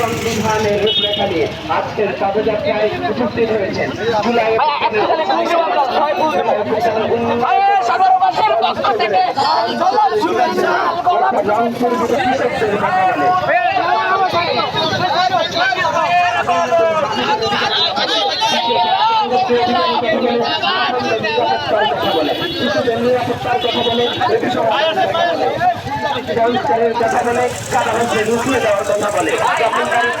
সংবিধানের রূপরেখা নিয়ে আজকের পদযাত্রায় উপস্থিত হয়েছেন জুলাই রংপুর কৃষকদের কথা বলে কথা বলে কথা বলে লুকিয়ে যখন দায়িত্ব-